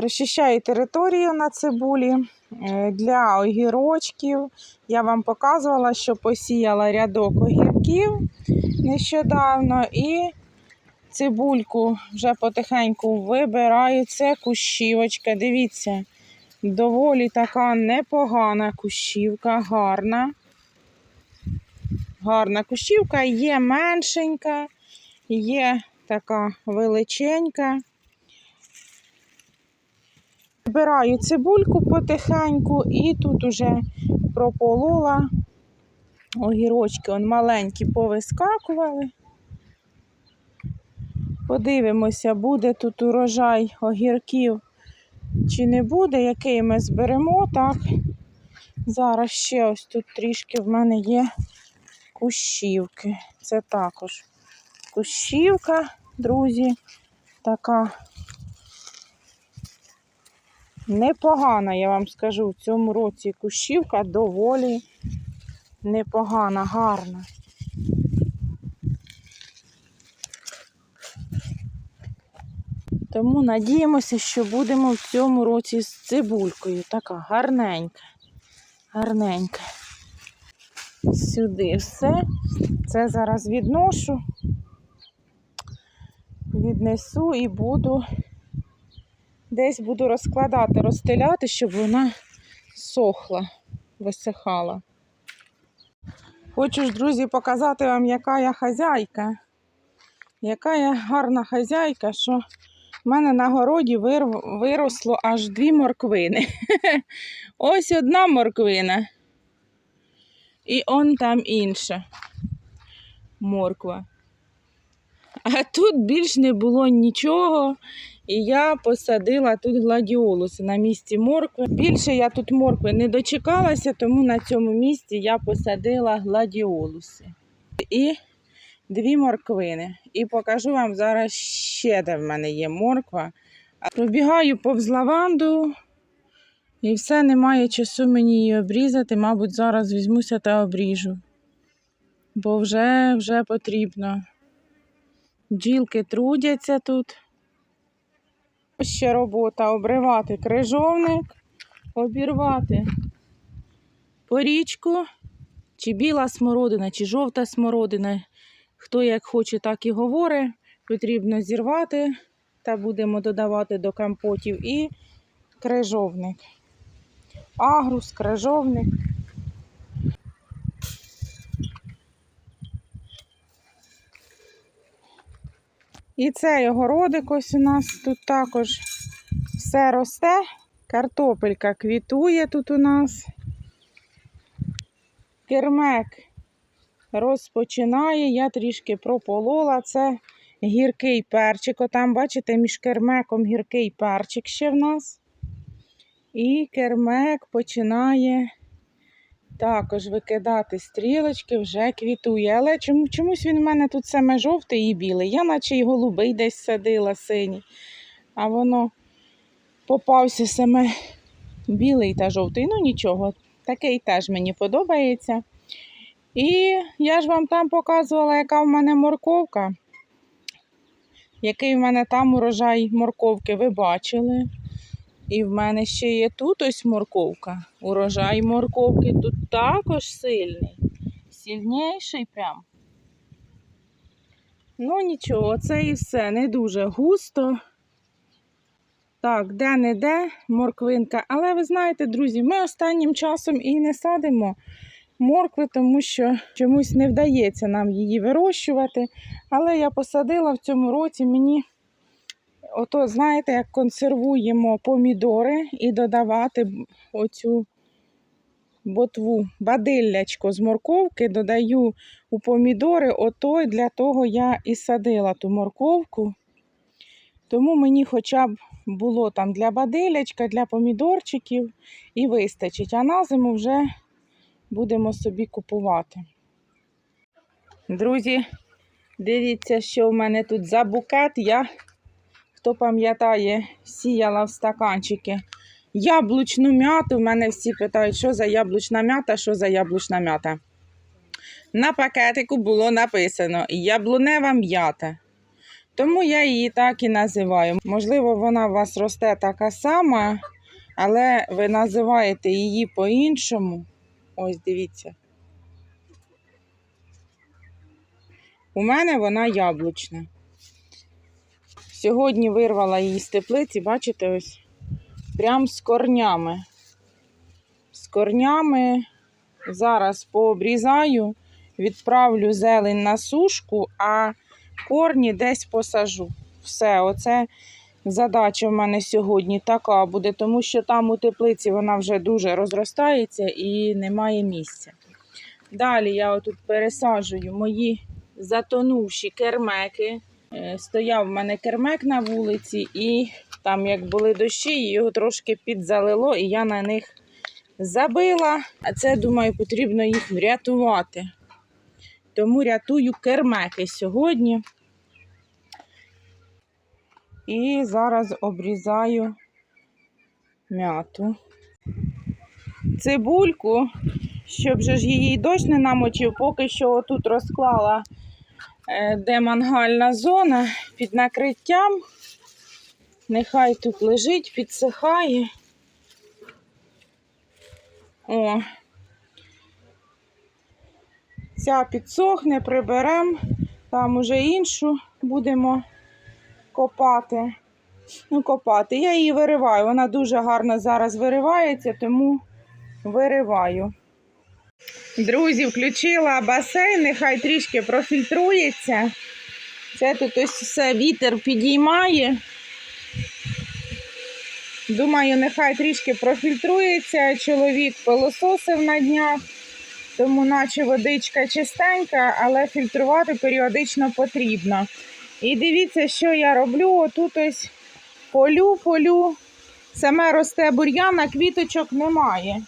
Розчищаю територію на цибулі е, для огірочків. Я вам показувала, що посіяла рядок огірків нещодавно і цибульку вже потихеньку вибираю. Це кущівочка. Дивіться, доволі така непогана кущівка, гарна. Гарна кущівка, є меншенька, є така величенька. Збираю цибульку потихеньку і тут уже прополола огірочки, он маленькі повискакували. Подивимося, буде тут урожай огірків чи не буде, який ми зберемо, так. Зараз ще ось тут трішки в мене є кущівки. Це також кущівка, друзі, така непогана, я вам скажу, в цьому році кущівка доволі непогана, гарна. Тому надіємося, що будемо в цьому році з цибулькою. Така гарненька, гарненька. Сюди все. Це зараз відношу, віднесу і буду десь буду розкладати, розстеляти, щоб вона сохла, висихала. Хочу ж, друзі, показати вам, яка я хазяйка. Яка я гарна хазяйка, що в мене на городі вир- виросло аж дві морквини. Ось одна морквина. І он там інша морква. А тут більш не було нічого. І я посадила тут гладіолуси на місці моркви. Більше я тут моркви не дочекалася, тому на цьому місці я посадила гладіолуси. І дві морквини. І покажу вам зараз ще, де в мене є морква. Пробігаю повз лаванду. І все, немає часу мені її обрізати. Мабуть, зараз візьмуся та обріжу. Бо вже, вже потрібно. Бджілки трудяться тут. Ще робота обривати крижовник, обірвати порічку, чи біла смородина, чи жовта смородина. Хто як хоче, так і говорить. Потрібно зірвати та будемо додавати до компотів і крижовник. Агрус, крижовник. І цей огородик ось у нас тут також все росте. Картопелька квітує тут у нас. Кермек розпочинає. Я трішки прополола. Це гіркий перчик. Отам, бачите, між кермеком гіркий перчик ще в нас. І кермек починає також викидати стрілочки, вже квітує. Але чому, чомусь він в мене тут саме жовтий і білий. Я наче й голубий десь садила синій. А воно попався саме білий та жовтий. Ну нічого, такий теж мені подобається. І я ж вам там показувала, яка в мене морковка. Який в мене там урожай морковки, ви бачили. І в мене ще є тут ось морковка. Урожай морковки тут також сильний. Сильніший прям. Ну нічого, це і все. Не дуже густо. Так, де-не-де морквинка. Але ви знаєте, друзі, ми останнім часом і не садимо моркви, тому що чомусь не вдається нам її вирощувати. Але я посадила в цьому році мені. Ото, знаєте, як консервуємо помідори і додавати оцю ботву, бадиллячко з морковки додаю у помідори, ото для того я і садила ту морковку. Тому мені хоча б було там для бадилячка, для помідорчиків і вистачить. А на зиму вже будемо собі купувати. Друзі, дивіться, що в мене тут за букет. Я Хто пам'ятає, сіяла в стаканчики. Яблучну м'яту. В мене всі питають, що за яблучна м'ята, що за яблучна м'ята. На пакетику було написано яблунева м'ята. Тому я її так і називаю. Можливо, вона у вас росте така сама, але ви називаєте її по-іншому. Ось дивіться. У мене вона яблучна. Сьогодні вирвала її з теплиці, бачите, ось прям з корнями. З корнями зараз пообрізаю, відправлю зелень на сушку, а корні десь посажу. Все, оце задача в мене сьогодні така буде, тому що там у теплиці вона вже дуже розростається і немає місця. Далі я отут пересаджую мої затонувші кермеки. Е, Стояв в мене кермек на вулиці, і там, як були дощі, його трошки підзалило, і я на них забила. А це, думаю, потрібно їх врятувати. Тому рятую кермеки сьогодні. І зараз обрізаю м'яту. Цибульку, щоб же ж її дощ не намочив, поки що отут розклала, де мангальна зона під накриттям. Нехай тут лежить, підсихає. О. Ця підсохне, приберемо, там уже іншу будемо копати. Ну, копати. Я її вириваю. Вона дуже гарно зараз виривається, тому вириваю. Друзі, включила басейн, нехай трішки профільтрується. Це тут ось все вітер підіймає. Думаю, нехай трішки профільтрується. Чоловік пилососив на днях, тому наче водичка чистенька, але фільтрувати періодично потрібно. І дивіться, що я роблю. Отут ось полю, полю. Саме росте бур'ян, а квіточок немає.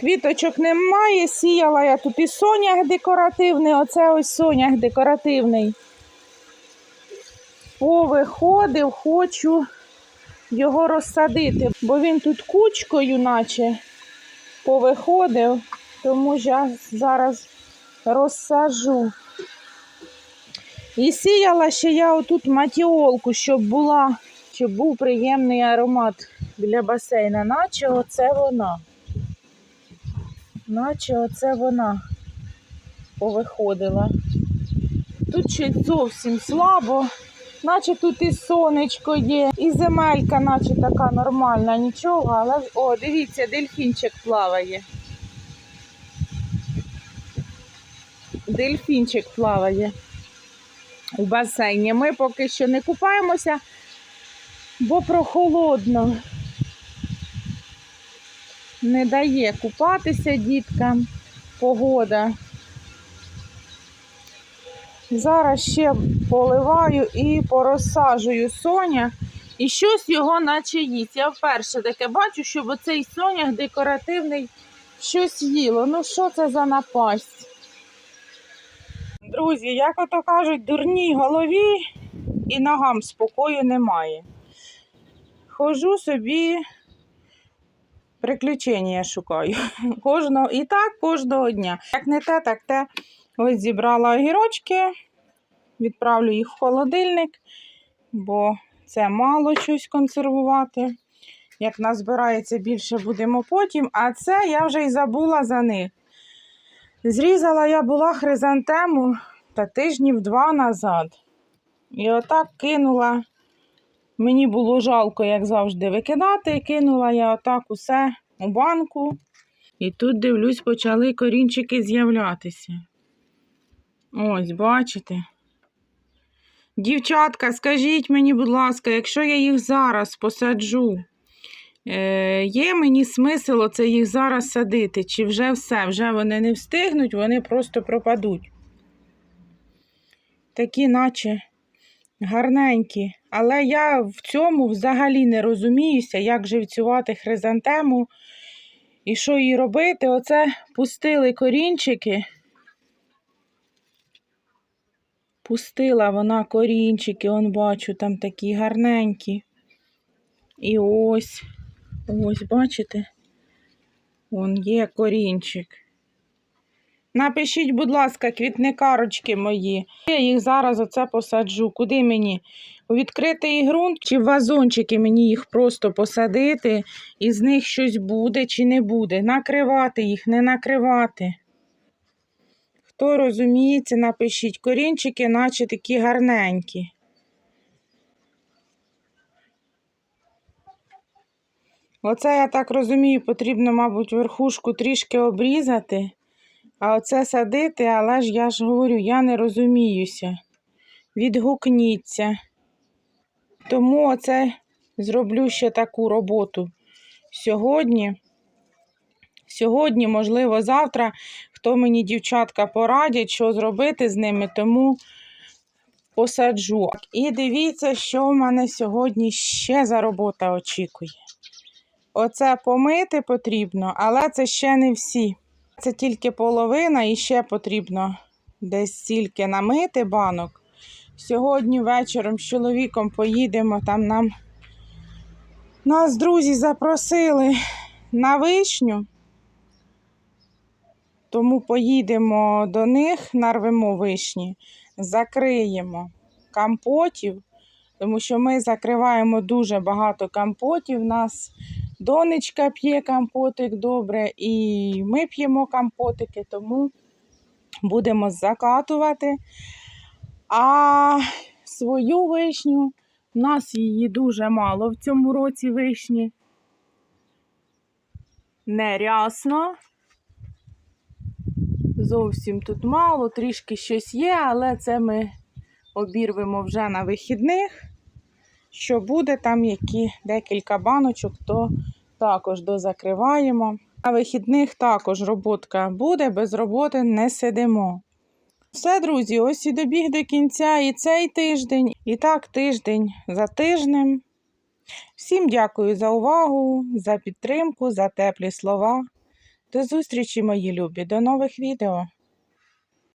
Квіточок немає, сіяла я тут і сонях декоративний, оце ось сонях декоративний. Повиходив, хочу його розсадити, бо він тут кучкою, наче повиходив, тому я зараз розсажу. І сіяла ще я отут матіолку, щоб була, щоб був приємний аромат біля басейна, наче оце вона. Наче оце вона повиходила. Тут ще зовсім слабо, наче тут і сонечко є, і земелька, наче така нормальна, нічого, але о, дивіться, дельфінчик плаває. Дельфінчик плаває у басейні. Ми поки що не купаємося, бо прохолодно. Не дає купатися діткам погода. Зараз ще поливаю і порозсаджую соня. І щось його наче їсть. Я вперше таке бачу, щоб оцей сонях декоративний щось їло. Ну що це за напасть? Друзі, як ото кажуть, дурній голові і ногам спокою немає. Хожу собі, приключення шукаю. Кожного, і так кожного дня. Як не те, так те. Ось зібрала огірочки, відправлю їх в холодильник, бо це мало щось консервувати. Як назбирається більше, будемо потім. А це я вже й забула за них. Зрізала я була хризантему та тижнів два назад. І отак кинула. Мені було жалко, як завжди, викидати. Кинула я отак усе у банку. І тут, дивлюсь, почали корінчики з'являтися. Ось, бачите? Дівчатка, скажіть мені, будь ласка, якщо я їх зараз посаджу, е, є мені смисл оце їх зараз садити? Чи вже все? Вже вони не встигнуть, вони просто пропадуть. Такі, наче гарненькі. Але я в цьому взагалі не розуміюся, як живцювати хризантему і що їй робити. Оце пустили корінчики. Пустила вона корінчики, он бачу, там такі гарненькі. І ось, ось, бачите? Вон є корінчик. Напишіть, будь ласка, квітникарочки мої. Я їх зараз оце посаджу. Куди мені? У відкритий ґрунт чи в вазончики мені їх просто посадити, і з них щось буде чи не буде. Накривати їх, не накривати. Хто розуміється, напишіть. Корінчики, наче такі гарненькі. Оце, я так розумію, потрібно, мабуть, верхушку трішки обрізати, а оце садити, але ж я ж говорю, я не розуміюся. Відгукніться. Тому оце зроблю ще таку роботу сьогодні. Сьогодні, можливо, завтра, хто мені, дівчатка, порадять, що зробити з ними, тому посаджу. І дивіться, що в мене сьогодні ще за робота очікує. Оце помити потрібно, але це ще не всі. Це тільки половина і ще потрібно десь стільки намити банок. Сьогодні вечором з чоловіком поїдемо, там нам нас друзі запросили на вишню. Тому поїдемо до них, нарвемо вишні, закриємо компотів, тому що ми закриваємо дуже багато компотів. У нас донечка п'є компотик добре, і ми п'ємо компотики, тому будемо закатувати. А свою вишню, у нас її дуже мало в цьому році вишні. Нерясно. Зовсім тут мало, трішки щось є, але це ми обірвемо вже на вихідних. Що буде, там які декілька баночок, то також дозакриваємо. На вихідних також роботка буде, без роботи не сидимо. Все, друзі, ось і добіг до кінця і цей тиждень, і так тиждень за тижнем. Всім дякую за увагу, за підтримку, за теплі слова. До зустрічі, мої любі, до нових відео.